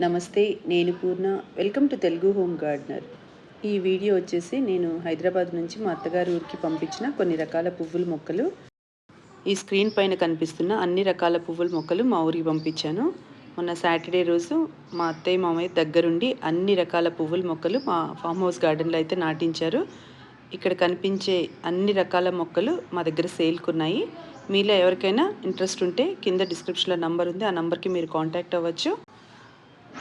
నమస్తే నేను Purna. Welcome to Telugu home gardener. ఈ వీడియో వచ్చేసి నేను హైదరాబాద్ నుంచి మా అత్తగారి ఊరికి పంపించిన కొన్ని రకాల పువ్వుల మొక్కలు. ఈ స్క్రీన్ పైన కనిపిస్తున్న అన్ని రకాల పువ్వుల మొక్కలు మా ఊరికి పంపించాను. మొన్న సాటర్డే రోజు మా అత్తయ్య మామయ్య దగ్గరుండి అన్ని రకాల పువ్వుల మొక్కలు మా ఫామ్ హౌస్ గార్డెన్లో అయితే నాటించారు. ఇక్కడ కనిపించే అన్ని రకాల మొక్కలు మా దగ్గర సేల్కున్నాయి. మీలో ఎవరికైనా ఇంట్రెస్ట్ ఉంటే కింద డిస్క్రిప్షన్లో నంబర్ ఉంది. ఆ నంబర్కి మీరు కాంటాక్ట్ అవ్వచ్చు.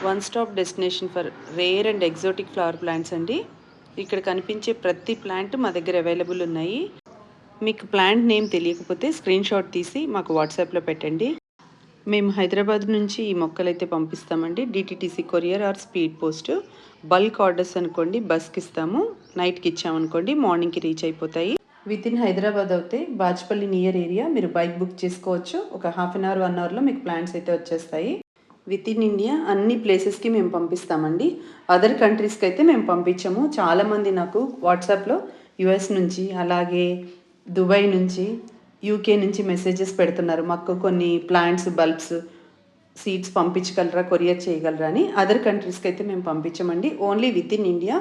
One stop destination for rare and exotic flower plants అండి. ఇక్కడ కనిపించే ప్రతి ప్లాంట్ మా దగ్గర అవైలబుల్ ఉన్నాయి. మీకు ప్లాంట్ నేమ్ తెలియకపోతే స్క్రీన్ షాట్ తీసి మాకు వాట్సాప్లో పెట్టండి. మేము హైదరాబాద్ నుంచి ఈ మొక్కలు అయితే పంపిస్తామండి DTDC courier or speed post. Bulk orders అనుకోండి బస్కి ఇస్తాము. నైట్కి ఇచ్చామనుకోండి మార్నింగ్కి రీచ్ అయిపోతాయి. విత్ ఇన్ హైదరాబాద్ అయితే బాజ్పల్లి నియర్ ఏరియా మీరు బైక్ బుక్ చేసుకోవచ్చు. ఒక హాఫ్ అన్ అవర్ వన్ అవర్లో మీకు ప్లాంట్స్ అయితే వచ్చేస్తాయి. విత్ ఇన్ ఇండియా అన్ని ప్లేసెస్కి మేము పంపిస్తామండి. అదర్ కంట్రీస్కి అయితే మేము పంపించాము. చాలామంది నాకు వాట్సాప్లో యుఎస్ నుంచి అలాగే దుబాయ్ నుంచి యూకే నుంచి మెసేజెస్ పెడుతున్నారు. మాకు కొన్ని ప్లాంట్స్ బల్బ్స్ సీడ్స్ పంపించగలరా కొరియర్ చేయగలరా అని అదర్ కంట్రీస్కి అయితే మేము పంపించమండి. Only within India.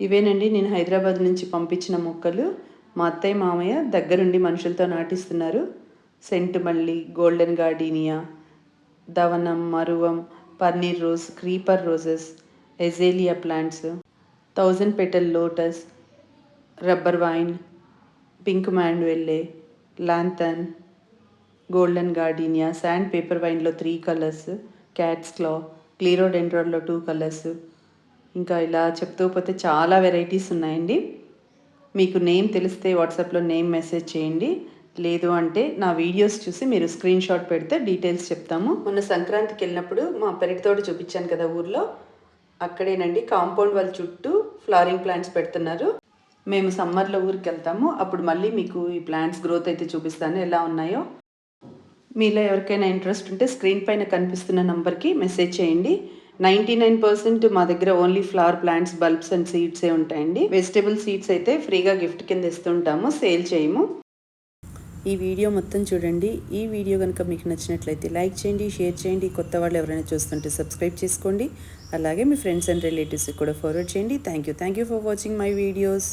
ఇవేనండి నేను హైదరాబాద్ నుంచి పంపించిన మొక్కలు. మా అత్తయ్య మామయ్య దగ్గరుండి మనుషులతో నాటిస్తున్నారు. సెంటు మల్లి గోల్డెన్ గార్డీనియా దవనం మరువం paneer rose creeper roses azalea plants thousand petal lotus rubber vine pink mandevilla lantana golden gardenia sandpaper వైన్లో three colours cat's claw క్లీరోడెండ్రాన్లో టూ కలర్స్. ఇంకా ఇలా చెప్తూ పోతే చాలా వెరైటీస్ ఉన్నాయండి. మీకు నేమ్ తెలిస్తే వాట్సాప్లో నేమ్ మెసేజ్ చేయండి. లేదు అంటే నా వీడియోస్ చూసి మీరు స్క్రీన్ షాట్ పెడితే డీటెయిల్స్ చెప్తాము. మొన్న సంక్రాంతికి వెళ్ళినప్పుడు మా పెరటితోట చూపించాను కదా ఊర్లో. అక్కడేనండి కాంపౌండ్ వాళ్ళ చుట్టూ ఫ్లవరింగ్ ప్లాంట్స్ పెడుతున్నారు. మేము సమ్మర్లో ఊరికి వెళ్తాము. అప్పుడు మళ్ళీ మీకు ఈ ప్లాంట్స్ గ్రోత్ అయితే చూపిస్తాను. ఎలా ఉన్నాయో. మీలో ఎవరికైనా ఇంట్రెస్ట్ ఉంటే స్క్రీన్ పైన కనిపిస్తున్న నంబర్కి మెసేజ్ చేయండి. నైంటీ నైన్ పర్సెంట్ మా దగ్గర only flower plants bulbs and సీడ్సే ఉంటాయండి. వెజిటేబుల్ సీడ్స్ అయితే ఫ్రీగా గిఫ్ట్ కింద ఇస్తుంటాము. సేల్ చేయము. ఈ వీడియో మొత్తం చూడండి. ఈ వీడియో కనుక మీకు నచ్చినట్లయితే లైక్ చేయండి షేర్ చేయండి. కొత్త వాళ్ళు ఎవరైనా చూస్తుంటే సబ్స్క్రైబ్ చేసుకోండి. అలాగే మీ ఫ్రెండ్స్ అండ్ రిలేటివ్స్కి కూడా ఫార్వర్డ్ చేయండి. Thank you thank you for watching my videos.